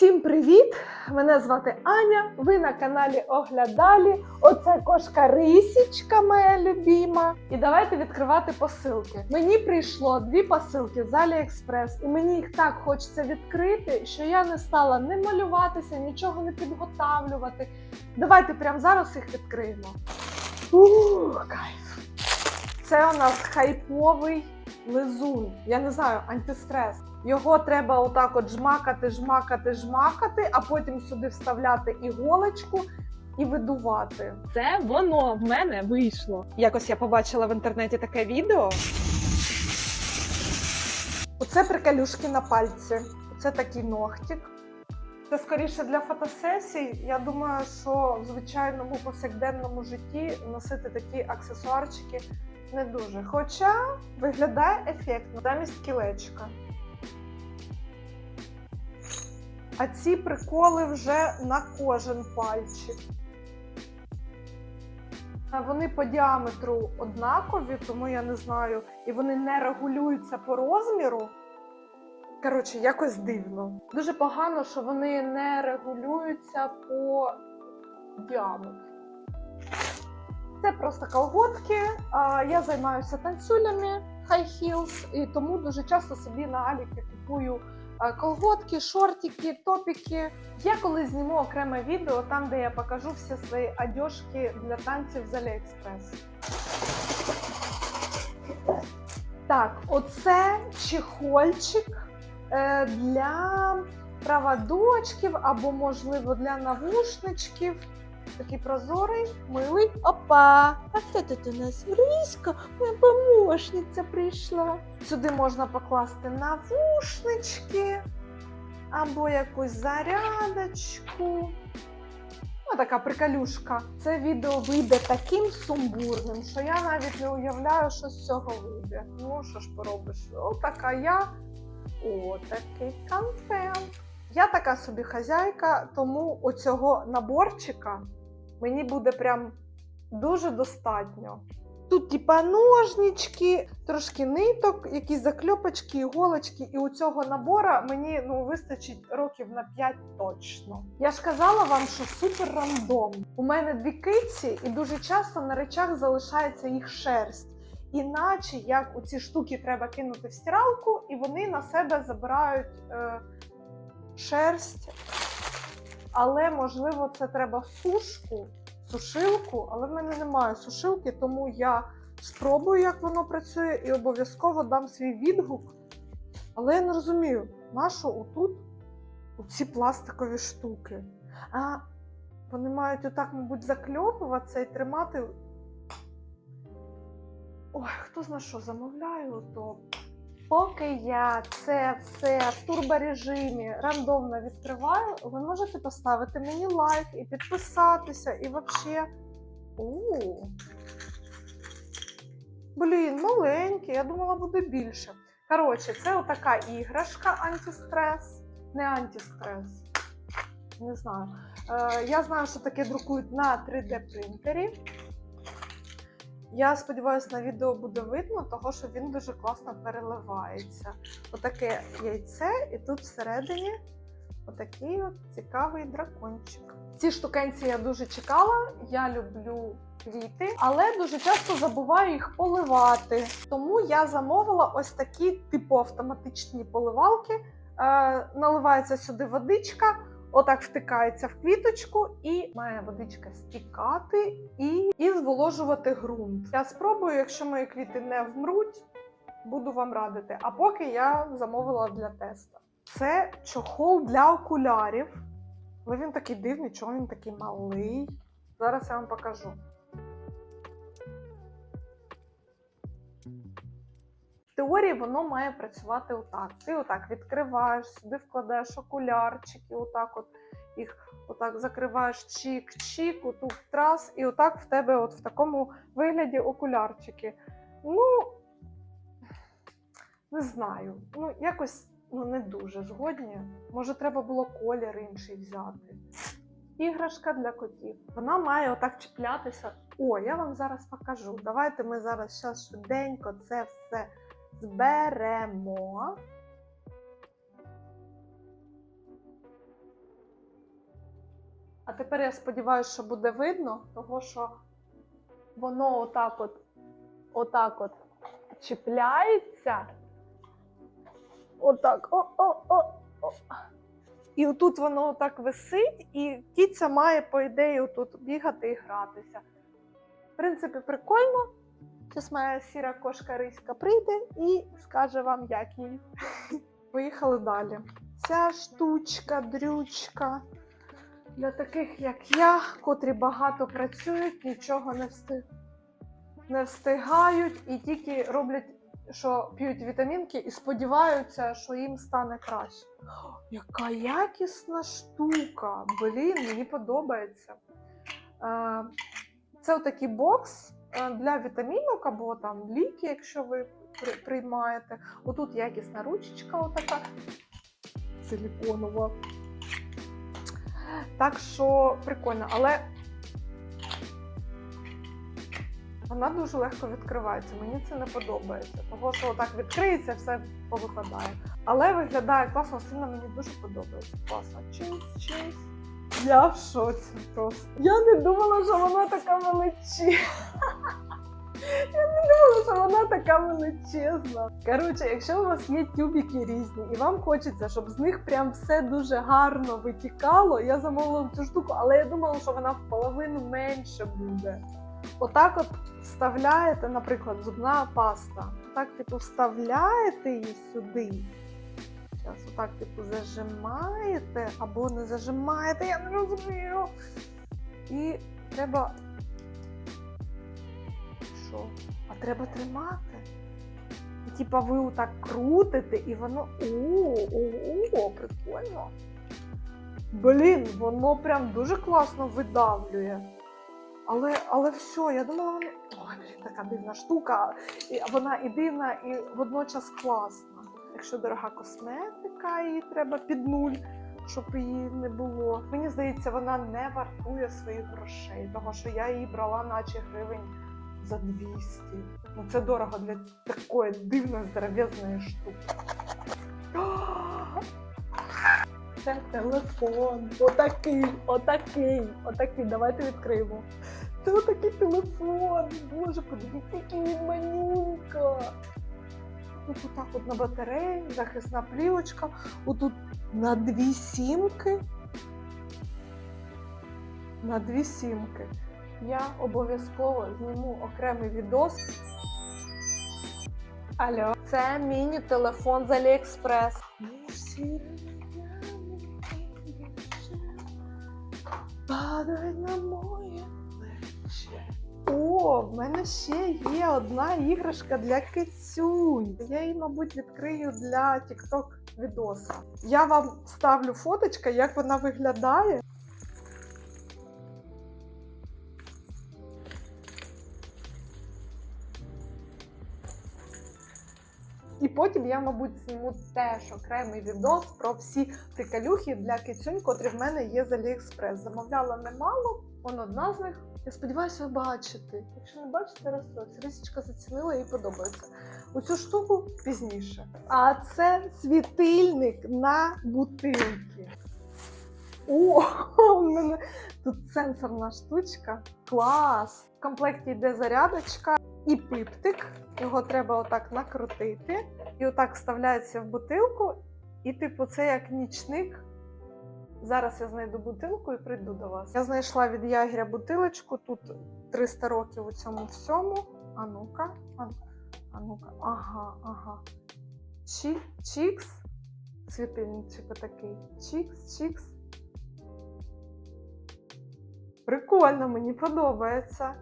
Всім привіт! Мене звати Аня. Ви на каналі Оглядалі. Оце кошка Рисічка, моя любима. І давайте відкривати посилки. Мені прийшло дві посилки з Аліекспрес, і мені їх так хочеться відкрити, що я не стала не малюватися, нічого не підготавлювати. Давайте прямо зараз їх відкриємо. Ух, кайф! Це у нас хайповий лизун. Я не знаю, антистрес. Його треба отак от жмакати, жмакати, жмакати, а потім сюди вставляти іголочку і видувати. Це воно в мене вийшло. Якось я побачила в інтернеті таке відео. Оце приколюшки на пальці. Оце такий ногтик. Це скоріше для фотосесій. Я думаю, що в звичайному повсякденному житті носити такі аксесуарчики не дуже. Хоча виглядає ефектно замість кілечка. А ці приколи вже на кожен пальчик. Вони по діаметру однакові, тому я не знаю, і вони не регулюються по розміру. Коротше, якось дивно. Дуже погано, що вони не регулюються по діаметру. Це просто колготки. Я займаюся танцюлями high heels, і тому дуже часто собі на Аліки купую колготки, шортики, топіки. Я колись зніму окреме відео там, де я покажу всі свої одежки для танців з Аліекспрес. Так, оце чехольчик е, для проводочків або, можливо, для навушничків. Такий прозорий, милий. Опа! А хто тут у нас? Ріська, моя помощниця прийшла. Сюди можна покласти навушнички або якусь зарядочку. Ну, така приколюшка. Це відео вийде таким сумбурним, що я навіть не уявляю, що з цього вийде. Ну, що ж поробиш? Отака я. Отакий контент. Я така собі хазяйка, тому оцього наборчика мені буде прям дуже достатньо. Тут, типа, ножнички, трошки ниток, якісь закльопочки, іголочки, і у цього набора мені ну, вистачить років на 5 точно. Я ж казала вам, що супер рандом. У мене дві киці, і дуже часто на речах залишається їх шерсть. Іначе як у ці штуки треба кинути в стиралку, і вони на себе забирають е, шерсть. Але можливо це треба сушку, сушилку, але в мене немає сушилки, тому я спробую, як воно працює, і обов'язково дам свій відгук. Але я не розумію, на що отут ці пластикові штуки. А вони мають отак, мабуть, закльопуватися і тримати. Ой, хто зна що замовляю, то поки я це все в турборежимі рандомно відкриваю, ви можете поставити мені лайк і підписатися, і взагалі. У. Блін, маленький, я думала, буде більше. Коротше, це отака іграшка антистрес. Не антистрес. Не знаю. Е, я знаю, що таке друкують на 3D принтері. Я сподіваюся, на відео буде видно, того що він дуже класно переливається. Отаке яйце, і тут всередині отакий от цікавий дракончик. Ці штукенці я дуже чекала. Я люблю квіти, але дуже часто забуваю їх поливати. Тому я замовила ось такі типу автоматичні поливалки. Е, наливається сюди водичка. Отак втикається в квіточку і має водичка стікати і, і зволожувати ґрунт. Я спробую, якщо мої квіти не вмруть, буду вам радити. А поки я замовила для теста. Це чохол для окулярів. Але він такий дивний, чого він такий малий. Зараз я вам покажу. Теорії воно має працювати отак. Ти отак відкриваєш, сюди вкладаєш окулярчики, отак от їх отак закриваєш чик-чик, отут трас, і отак в тебе от в такому вигляді окулярчики. Ну, не знаю. Ну, якось ну, не дуже згодні. Може, треба було колір інший взяти. Іграшка для котів. Вона має отак чіплятися. О, я вам зараз покажу. Давайте ми зараз щас швиденько це все зберемо. А тепер я сподіваюся, що буде видно, того що воно отак от, отак от чіпляється. Отак. О, о, о, о. І отут воно отак висить, і кіця має, по ідеї, отут бігати і гратися. В принципі, прикольно. Зараз моя сіра кошка Риська прийде і скаже вам, як їй. Поїхали далі. Ця штучка, дрючка для таких, як я, котрі багато працюють, нічого не встиг. Не встигають і тільки роблять, що п'ють вітамінки і сподіваються, що їм стане краще. Яка якісна штука! Блін, мені подобається. Е, Це отакий бокс для вітамінок або там ліки, якщо ви приймаєте. Отут якісна ручечка, отака силіконова. Так що прикольно, але вона дуже легко відкривається. Мені це не подобається. Того, що отак відкриється, все повипадає. Але виглядає класно, сильно мені дуже подобається. Класно. Чимсь, чимсь. Я в шоці просто. Я не думала, що вона така величезна. Я не думала, що вона така величезна. Коротше, якщо у вас є тюбики різні, і вам хочеться, щоб з них прям все дуже гарно витікало, я замовила цю штуку, але я думала, що вона в половину менше буде. Отак от вставляєте, наприклад, зубна паста. Так, типу, вставляєте її сюди. Зараз отак, типу, зажимаєте або не зажимаєте, я не розумію. І треба. Що? А треба тримати. Типа ви отак крутите, і воно. О, о, о, прикольно. Блін, воно прям дуже класно видавлює. Але, але все, я думала, воно. Ой, блін, така дивна штука. І вона і дивна, і водночас класна. Якщо дорога косметика, її треба під нуль, щоб її не було. Мені здається, вона не вартує своїх грошей, того що я її брала, наче гривень за 200. Ну це дорого для такої дивної здоров'язної штуки. Це телефон. Отакий, отакий, отакий. Давайте відкриємо. Це отакий телефон. Боже, подивіться, який він манюнька. Тут отак от на батареї, захисна плівочка. Отут на дві сімки. На дві сімки. Я обов'язково зніму окремий відос. Алло, це міні-телефон з Аліекспрес. Падай на моє. В мене ще є одна іграшка для кицюнь. Я її, мабуть, відкрию для TikTok відоса. Я вам ставлю фоточка, як вона виглядає. Потім я, мабуть, зніму теж окремий відос про всі приколюхи для кицюнь, котрі в мене є з Аліекспрес. Замовляла немало, вон одна з них. Я сподіваюся, ви бачите. Якщо не бачите, розстройся. Рисічка зацінила їй подобається. Оцю штуку пізніше. А це світильник на бутилки. О, у мене тут сенсорна штучка. Клас! В комплекті йде зарядочка і пиптик. Його треба отак накрутити. І отак вставляється в бутилку. І, типу, це як нічник. Зараз я знайду бутилку і прийду до вас. Я знайшла від ягеря бутилочку. Тут 300 років у цьому всьому. А ну-ка, а, ну-ка, ага, ага. Чі, чікс. Світильничок отакий. Чікс, чікс. Прикольно, мені подобається.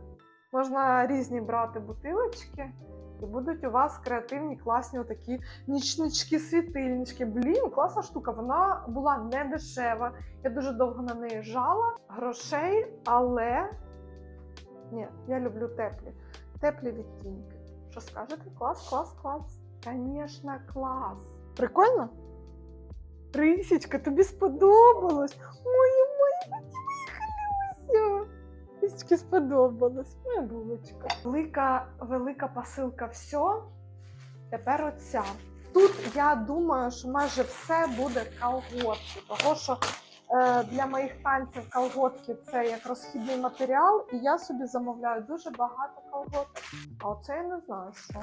Можна різні брати бутилочки, і будуть у вас креативні, класні отакі нічнички, світильнички. Блін, класна штука. Вона була не дешева. Я дуже довго на неї жала грошей, але ні, я люблю теплі. Теплі відтінки. Що скажете? Клас, клас, клас. Звісно, клас. Прикольно? Рисічка, тобі сподобалось? Ой, моя Люся. Рисічки сподобалось. Моя булочка. Велика, велика посилка все. Тепер оця. Тут я думаю, що майже все буде колготки, того що е, для моїх танців колготки це як розхідний матеріал, і я собі замовляю дуже багато колготок. А оце я не знаю що.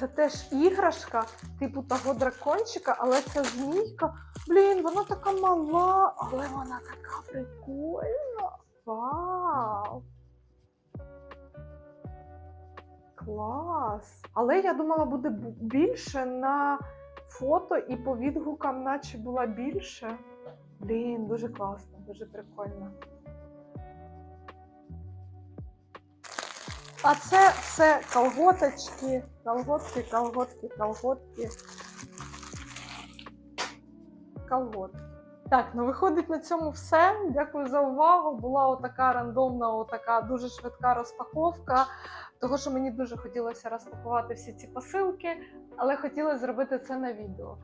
Це теж іграшка, типу того дракончика, але це змійка. Блін, вона така мала, але вона така прикольна. Вау! Клас! Але я думала, буде більше на фото і по відгукам, наче була більше. Блін, дуже класно, дуже прикольно. А це все колготочки, колготки, колготки, колготки. Колготки. Так, ну виходить на цьому все. Дякую за увагу. Була отака рандомна, отака дуже швидка розпаковка. Того, що мені дуже хотілося розпакувати всі ці посилки, але хотіла зробити це на відео.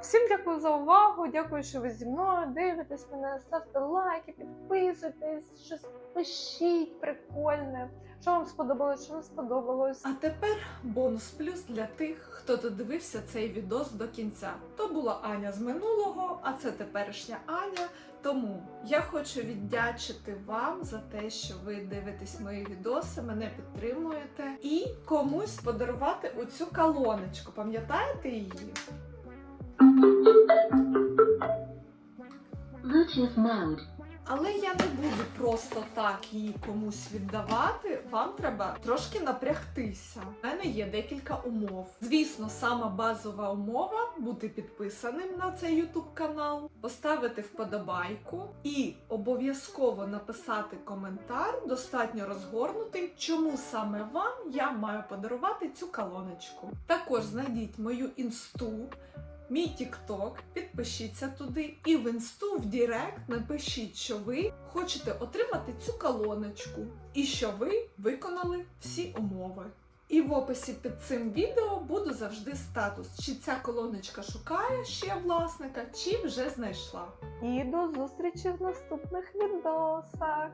Всім дякую за увагу. Дякую, що ви зі мною дивитесь мене. Ставте лайки, підписуйтесь, щось пишіть прикольне. Що вам сподобалось, що не сподобалось. А тепер бонус плюс для тих, хто додивився цей відос до кінця. То була Аня з минулого, а це теперішня Аня. Тому я хочу віддячити вам за те, що ви дивитесь мої відоси, мене підтримуєте, і комусь подарувати оцю колоночку. Пам'ятаєте її? Bluetooth mode. Але я не буду просто так її комусь віддавати. Вам треба трошки напрягтися. У мене є декілька умов. Звісно, сама базова умова бути підписаним на цей YouTube канал, поставити вподобайку і обов'язково написати коментар, достатньо розгорнутий, чому саме вам я маю подарувати цю колоночку. Також знайдіть мою інсту. Мій TikTok, підпишіться туди і в інсту в Дірект напишіть, що ви хочете отримати цю колоночку і що ви виконали всі умови. І в описі під цим відео буде завжди статус, чи ця колоночка шукає ще власника, чи вже знайшла. І до зустрічі в наступних відосах.